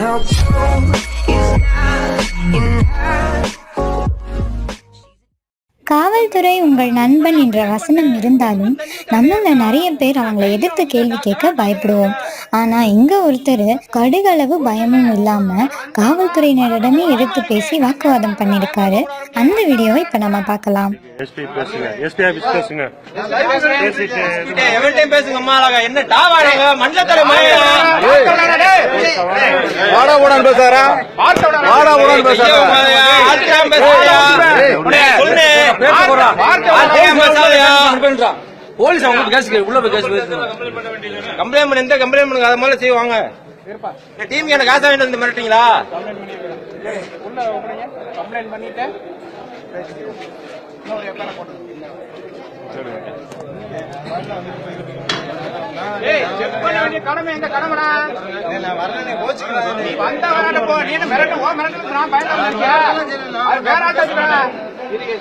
how cold is not enough. காவல்துறை உங்கள் நண்பன் என்ற வசனம் இருந்தாலும் நம்மள நிறைய பேர் அவங்கள எதிர்த்து கேள்வி கேட்க பயப்படுவோம். ஆனா இங்க ஒருத்தர் கடுகளவு பயமும் இல்லாம காவல்துறையினரிடமே எதிர்த்து பேசி வாக்குவாதம் பண்ணியிருக்காரு. அந்த வீடியோவை இப்ப நம்ம பார்க்கலாம். வாடா பேசாரா? பேசாரா? போலீஸ் அவங்க கேஸ் உள்ள போய் கேஸ் கம்ப்ளைண்ட் பண்ண எந்த கம்ப்ளைண்ட் பண்ணுங்க அதை செய்வாங்க. டீம் எனக்கு காசு வாங்கிட்டு வந்து மிரட்டுறீங்களா?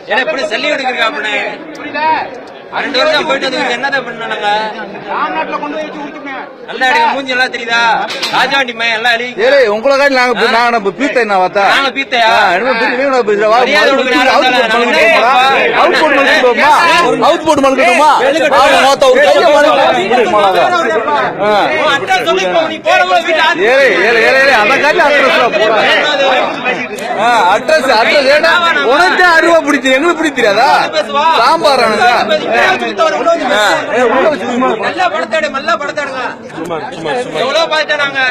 ஏன்னா இப்படி சல்லி எடுக்கிறீங்க அப்படின்னு ரெண்டு வருஷம் போயிட்டு வந்து என்னதான் பண்ணாங்க நல்லா எடுக்க மூஞ்சி எல்லாம் தெரியுதா ராஜாண்டி எல்லாம் எழுதி ஏலே நாங்க பி- நாங்க நம்ம பீத்த என்ன வாத்தா நாங்க பீத்தையா? நான் அவுட் போட் நான் மலுக்கட்டுமா அவுட் போட் மலுக்கட்டுமா அவுட் போட் மலுக்கட்டுமா ஆமா வாத்தா ஒரு கைய ஆத்து- ஏலே ஏலே ஏலே அந்த காட்டி அட்ரஸ்ல போறா அட்ரஸ் அட்ரஸ் ஏடா உனக்கு அருவா பிடிச்சி எங்களுக்கு பிடி தெரியாதா? சாம்பார். நல்லா படத்தாடு நல்லா படத்தாடுங்க எவ்வளவு பார்த்துட்டோம் நாங்க?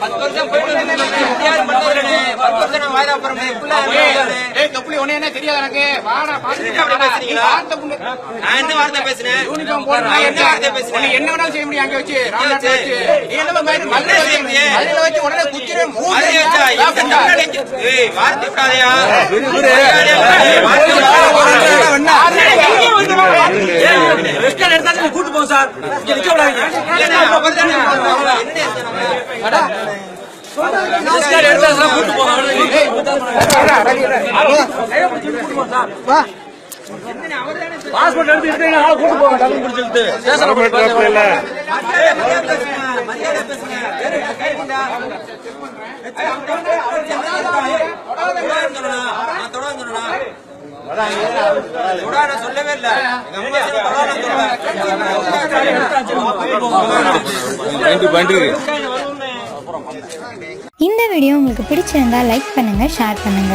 பத்து வருஷம் போயிட்டு என்ன பேசுறீங்களா? நான் என்ன வார்த்தை பேசுனேன்? நான் என்ன வார்த்தை பேசுனேன்? என்ன வேணாலும் செய்ய முடியும் அங்க வச்சு நீ என்ன மாதிரி மல்ல என்ன செய்ய முடியும்? மல்ல வச்சு உடனே குச்சிரே வார்த்தை கூட்டு போங்க சார். நிக்க விடாதீங்க. பாஸ்போர்ட் எடுத்து கூட்டு போங்க. சொல்லவே இல்ல. இந்த வீடியோ உங்களுக்கு பிடிச்சிருந்தா லைக் பண்ணுங்க ஷேர் பண்ணுங்க.